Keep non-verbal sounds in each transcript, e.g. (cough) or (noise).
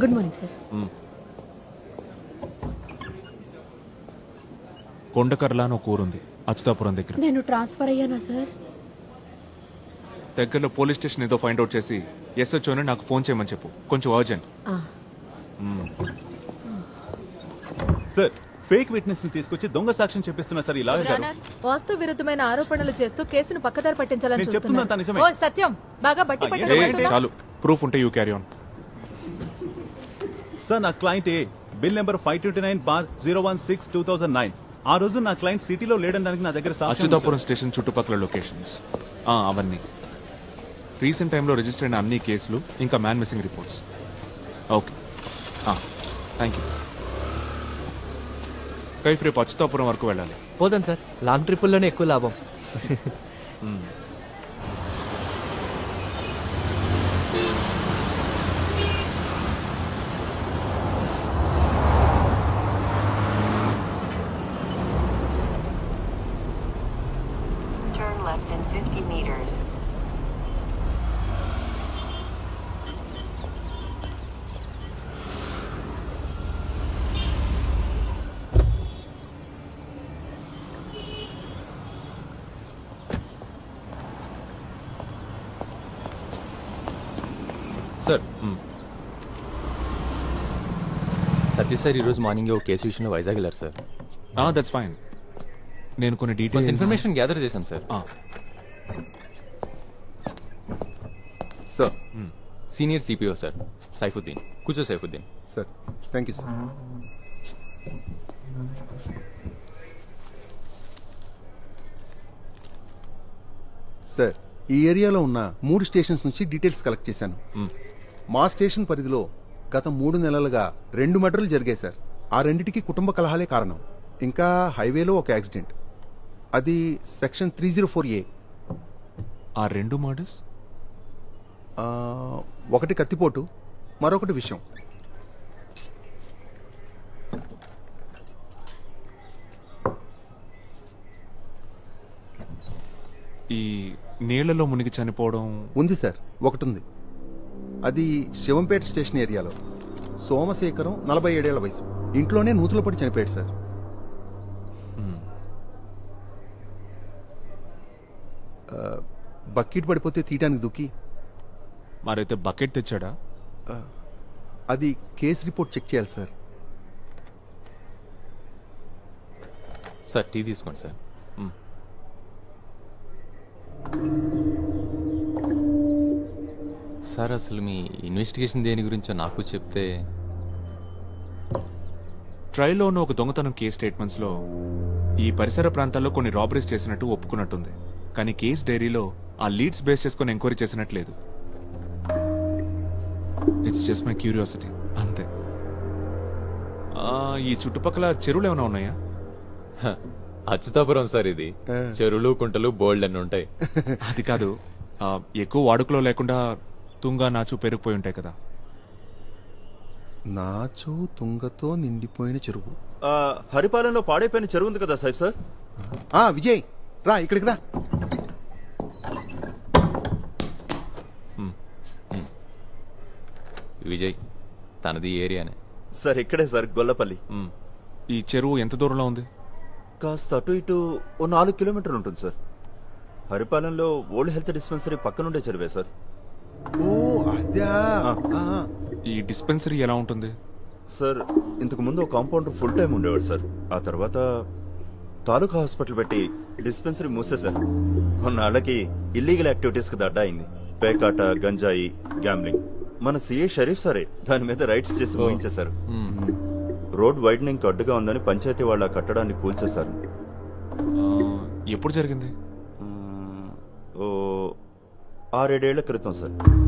Good morning sir. Kondakarla అని ఒక ఊరుంది అచ్యుతాపురం దగ్గర. నేను ట్రాన్స్ఫర్ అయ్యానా సార్? దగ్గరలో పోలీస్ స్టేషన్ ఏదో ఫైండ్ అవుట్ చేసి ఎస్హెచ్ఓని నాకు ఫోన్ చేయమని చెప్పు. కొంచెం అర్జెంట్. సార్ ఫేక్ విట్నెస్ని తీసుకొచ్చి దొంగ సాక్ష్యం చెప్పిస్తున్నా సార్ ఈ లాయర్ గారు. వాస్తు విరుద్ధమైన ఆరోపణలు చేస్తూ కేసును పక్కదారి పట్టించాలని నేను చెప్తున్నంత చూస్తున్నారు. నిజమే. ఓ సత్యం. బాగా బట్టి? చాలు. ప్రూఫ్ ఉంటే యూ క్యారీ ఆన్. సార్ నా client a bill number five twenty nine bar zero one six two thousand nine ఆ రోజు నా క్లయింట్ సిటీలో లేడనడానికి నా దగ్గర సాక్ష్యం ఉంది, అచ్యుతాపురం స్టేషన్ చుట్టుపక్కల లొకేషన్స్ అవన్నీ. రీసెంట్ టైంలో రిజిస్టర్ అయిన అన్ని కేసులు ఇంకా man missing reports okay thank you Kaif రేపు అచ్యుతాపురం వరకు వెళ్ళాలి. పోదాం సార్ లాంగ్ ట్రిప్పుల్లోనే ఎక్కువ లాభం. (laughs) left in 50 meters. Sir Satya sir ఈరోజు మార్నింగ్ ఒక కేసు విషయంలో వైజాగ్ వెళ్ళారు సార్ దట్స్ ఫైన్ నేను కొన్ని డీటెయిల్స్ ఇన్ఫర్మేషన్ గ్యాదర్ చేశాం sir sir senior CPO sir Saifuddin కూర్చో Saifuddin sir thank you sir sir ఈ ఏరియాలో ఉన్న మూడు స్టేషన్స్ నుంచి డీటెయిల్స్ కలెక్ట్ చేశాను. మా స్టేషన్ పరిధిలో గత మూడు నెలలుగా రెండు మర్డర్లు జరిగాయి సార్ ఆ రెండిటికి కుటుంబ కలహాలే కారణం. ఇంకా హైవేలో ఒక యాక్సిడెంట్ అది section three zero four A. ఆ రెండు మర్డర్స్ ఒకటి కత్తిపోటు మరొకటి విషయం ఈ నీళ్ళలో మునిగి చనిపోవడం ఉంది సార్ ఒకటి ఉంది అది శివంపేట స్టేషన్ ఏరియాలో. సోమశేఖరం నలభై ఏడేళ్ళ వయసు. ఇంట్లోనే నూతులు పడి చనిపోయాడు సార్ ఆ, బకెట్ పడిపోతే తీయడానికి దుక్కి మరైతే బకెట్ తెచ్చాడా? అది కేసు రిపోర్ట్ చెక్ చేయాలి సార్. సార్ టీ తీసుకోండి సార్. సార్ అసలు మీ ఇన్వెస్టిగేషన్ దేని గురించో నాకు చెప్తే ట్రైల్లో ఉన్న ఒక దొంగతనం కేస్ స్టేట్మెంట్స్లో ఈ పరిసర ప్రాంతాల్లో కొన్ని రాబరీస్ చేసినట్టు ఒప్పుకున్నట్టుంది. కానీ కేస్ డైరీలో ఆ లీడ్స్ బేస్ చేసుకొని ఎంక్వైరీ చేసినట్లేదు. ఇట్స్ జస్ట్ మై క్యూరియాసిటీ అంతే. ఆ, ఈ చుట్టుపక్కల చెరువులు ఏమైనా ఉన్నాయా? అచ్యుతాపురం సార్ ఇది. చెరువులు కుంటలు బోల్డ్ అన్ని ఉంటాయి. అది కాదు ఎక్కువ వాడుకలో లేకుండా తుంగా నాచు పెరిగిపోయి ఉంటాయి కదా. నాచు తుంగతో నిండిపోయిన చెరువు. ఆ, హరిపాలెంలో పాడైపోయిన చెరువు ఉంది కదా సార్ సార్? ఆ విజయ్ రా ఇక్కడికి రా. విజయ్ తనది ఏరియానే. సార్ ఇక్కడే సార్ గొల్లపల్లి. మ్. ఈ చెరువు ఎంత దూరంలో ఉంది? కాస్త అటు ఇటు ఓ నాలుగు కిలోమీటర్లు ఉంటుంది సార్. హరిపాలెంలో ఓల్డ్ హెల్త్ డిస్పెన్సరీ పక్కనుండే చెరువే సార్. ఓ అదా. ఆ, ఈ డిస్పెన్సరీ ఎలా ఉంటుంది? సార్ ఇంతకు ముందు ఒక కాంపౌండర్ ఫుల్ టైం ఉండేవాడు సార్. ఆ తర్వాత తాలూకా హాస్పిటల్ పెట్టి డిస్పెన్సరీ మూసేశారు. కొన్నాళ్ళకి ఇల్లీగల్ యాక్టివిటీస్కి దడ్డా అయింది. పేకాట గంజాయి గ్యాంబ్లింగ్ మన సిఏ షరీఫ్ సరే దాని మీద రైట్స్ చేసి ముగించేశారు. రోడ్ వైడనింగ్ అడ్డుగా ఉందని పంచాయతీ వాళ్ళ కట్టడాన్ని కూల్చేశారు. ఎప్పుడు జరిగింది? ఓ ఆరేడేళ్ళ క్రితం సార్.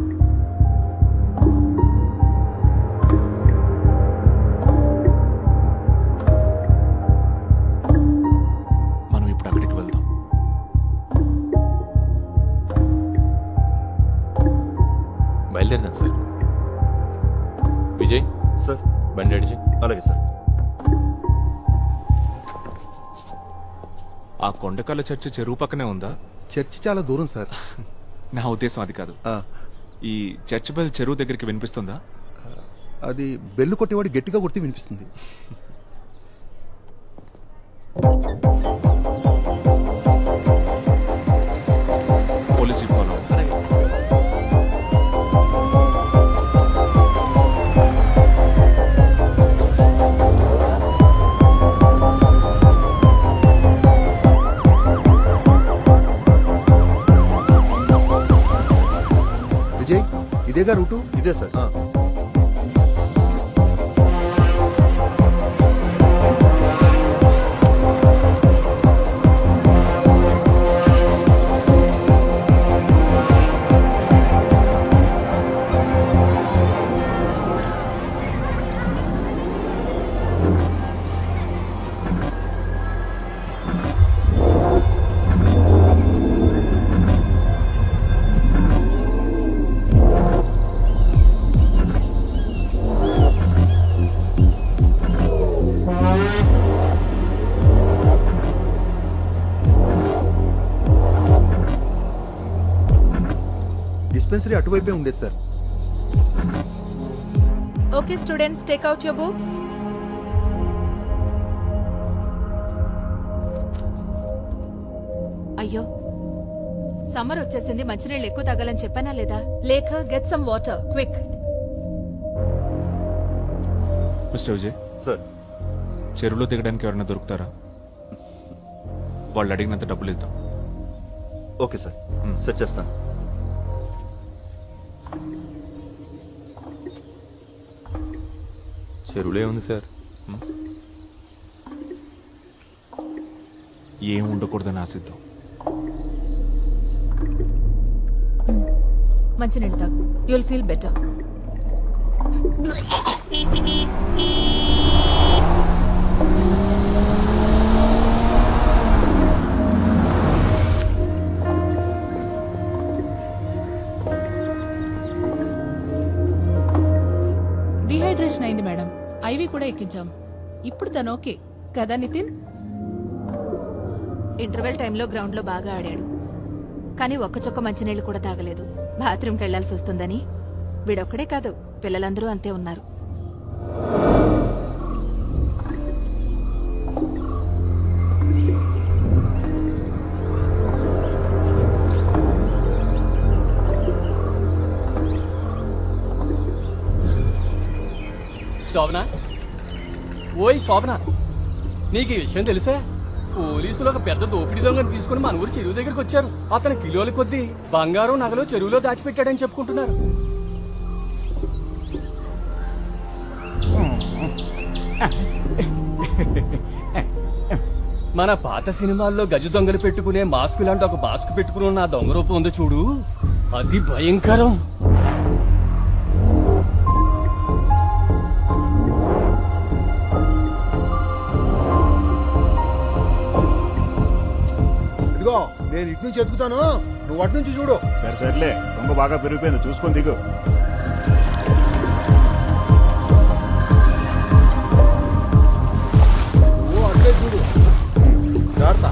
బయలుదేరదాం సార్. విజయ్? సార్. బండి అడిచి అలాగే సార్. ఆ కొండకల్ల చర్చి చెరువు పక్కనే ఉందా? చర్చి చాలా దూరం సార్. (laughs) నా ఉద్దేశం అది కాదు. ఆ, ఈ చర్చ్ బెల్ చెరువు దగ్గరికి వినిపిస్తుందా? అది బెల్లు కొట్టేవాడు గట్టిగా కొడితే వినిపిస్తుంది. (laughs) విజయ్? ఇదేగా రూటు? ఇదే సార్. డిస్పెన్సరీ అటువైపే ఉండేది sir. Okay students take out your books అయ్యో సమ్మర్ వచ్చేసింది మంచినీళ్ళు ఎక్కువ తాగాలని చెప్పానా లేదా? లేక get some water quick mister Vijay. Sir. చెరువులో దిగడానికి ఎవరైనా దొరుకుతారా? వాళ్ళు అడిగినంత డబ్బులు ఇద్దాం. Okay sir. సెట్ చేస్తాను. చెరువులే ఉంది సార్. ఏం ఉండకూడదని ఆశిద్దాం. మంచినీళ్ళు తాగు. యుల్ ఫీల్ బెటర్ డిహైడ్రేషన్ అయింది మేడం. ఐవి కూడా ఎక్కించాం. ఇప్పుడు తను ఓకే. కదా నితిన్? ఇంటర్వెల్ టైంలో గ్రౌండ్లో బాగా ఆడాడు. కానీ ఒక్క చొక్క మంచినీళ్ళు కూడా తాగలేదు. బాత్రూమ్కి వెళ్ళాల్సి వస్తుందని. వీడొక్కడే కాదు పిల్లలందరూ అంతే ఉన్నారు. ఓయ్ శోభన నీకు ఈ విషయం తెలుసా? పోలీసులు ఒక పెద్ద దోపిడీ దొంగను తీసుకుని మన ఊరు చెరువు దగ్గరికి వచ్చారు. అతను కిలోల కొద్దీ బంగారం నగలు చెరువులో దాచిపెట్టాడని చెప్పుకుంటున్నారు. మన పాత సినిమాల్లో గజ దొంగలు పెట్టుకునే మాస్క్ లాంటి ఒక మాస్క్ పెట్టుకుని ఉన్న దొంగ రూపం ఉంది చూడు. అది భయంకరం. ఇదిగో నేను ఇటు నుంచి ఎత్తుకుతాను నువ్వు అటు నుంచి చూడు. సరే సర్లే. దొంగ బాగా పెరిగిపోయింది. చూసుకొని దిగు. నువ్వు అట్లే చూడు. జాగ్రత్త.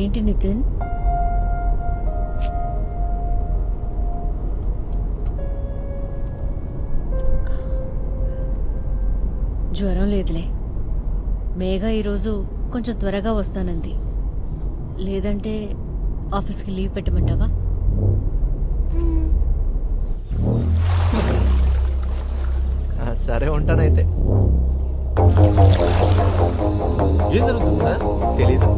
ఏంటి నితిన్? జ్వరం లేదులే. మేఘ ఈరోజు కొంచెం త్వరగా వస్తానంది. లేదంటే ఆఫీస్కి లీవ్ పెట్టమంటావా? సరే ఉంటానైతే ఏం జరుగుతుంది సార్? తెలీదు.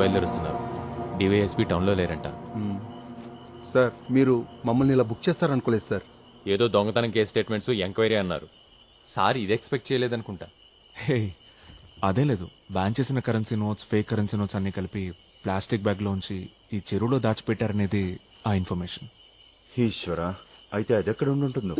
బయలుదేరుస్తున్నారు. డివైఎస్పీ టౌన్లో లేరంట. సార్ మీరు మమ్మల్ని ఇలా బుక్ చేస్తారనుకోలేదు సార్. ఏదో దొంగతనం కేసు స్టేట్మెంట్స్ ఎంక్వైరీ అన్నారు. సార్ ఇది ఎక్స్పెక్ట్ చేయలేదనుకుంటా. హే అదే లేదు. బ్యాన్ చేసిన currency notes fake currency notes అన్ని కలిపి ప్లాస్టిక్ బ్యాగ్ లోంచి ఈ చెరువులో దాచిపెట్టారనేది ఆ ఇన్ఫర్మేషన్. ఈశ్వరా అయితే అది ఎక్కడ ఉండి ఉంటుందో